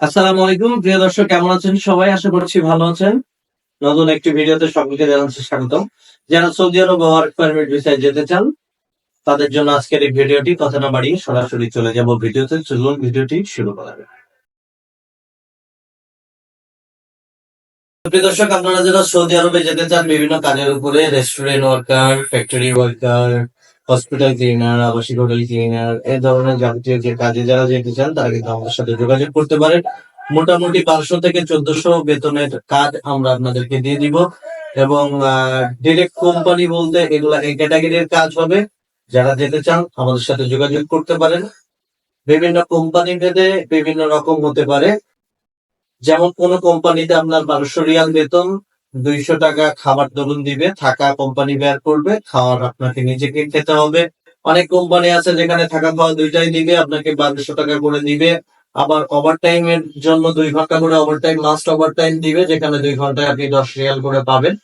আসসালামু আলাইকুম। প্রিয় দর্শক, কেমন আছেন সবাই? আশা করছি ভালো আছেন। নতুন একটি ভিডিওতে সকলকে জানাচ্ছি স্বাগতম। যারা সৌদি আরব ওয়ার্ক পারমিট ভিসায় যেতে চান, তাদের জন্য আজকের এই ভিডিওটি কথা না বাড়িয়ে সরাসরি চলে যাব ভিডিওতে। চলুন ভিডিওটি শুরু করা যাক। প্রিয় দর্শক, আপনারা যারা সৌদি আরবে যেতে চান, বিভিন্ন কাজের উপরে restaurant worker factory worker hospital cleaner আবাসিক হোটেল ক্লিনার এ ধরনের যাবতীয় যে কাজে যারা যেতে চান, তারা কিন্তু আমাদের সাথে যোগাযোগ করতে পারেন। মোটামুটি বারোশো থেকে চোদ্দশো বেতনের কাজ আমরা আপনাদেরকে দিয়ে দিব। এবং ডিরেক্ট কোম্পানি বলতে এগুলা এই ক্যাটাগরির কাজ হবে। যারা যেতে চান, আমাদের সাথে যোগাযোগ করতে পারেন। বিভিন্ন কোম্পানি ভেদে বিভিন্ন রকম হতে পারে। যেমন কোন কোম্পানিতে আপনার বারোশো রিয়াল বেতন দুইশো টাকা খাবার দরুন দিবে, থাকা কোম্পানি বের করবে, খাওয়ার আপনাকে নিজেকে খেতে হবে। অনেক কোম্পানি আছে যেখানে থাকা খাওয়া দুইটাই দিবে, আপনাকে বারোশো টাকা করে দিবে। আবার ওভার টাইমের জন্য দুই ঘণ্টা করে overtime last overtime দিবে, যেখানে দুই ঘন্টায় আপনি দশ রিয়াল করে পাবেন।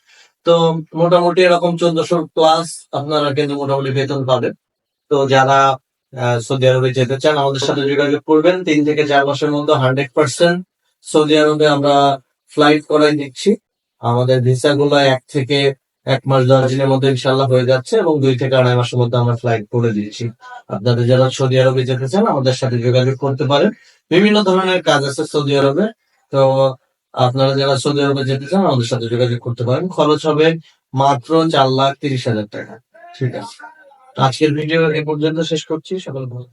তো মোটামুটি এরকম চোদ্দশো প্লাস আপনারা কিন্তু মোটামুটি বেতন পাবেন। তো যারা সৌদি আরবে যেতে চান, আমাদের সাথে যোগাযোগ করবেন। তিন থেকে চার মাসের মধ্যে হান্ড্রেড পার্সেন্ট সৌদি আরবে আমরা ফ্লাইট করাই দিচ্ছি। আমাদের ভিসা গুলো এক থেকে এক মাস দশ দিনের মধ্যে ইনশাল্লাহ হয়ে যাচ্ছে এবং দুই থেকে আড়াই মাসের মধ্যে আমরা ফ্লাইট করে দিচ্ছি আপনাদের যারা সৌদি আরবে যেতে চান, আমাদের সাথে যোগাযোগ করতে পারেন। বিভিন্ন ধরনের কাজ আছে সৌদি আরবে। তো আপনারা যারা সৌদি আরবে যেতে চান, আমাদের সাথে যোগাযোগ করতে পারেন। খরচ হবে মাত্র চার লাখ তিরিশ হাজার টাকা। ঠিক আছে। আজকের ভিডিও এ পর্যন্ত শেষ করছি। সকল ভালো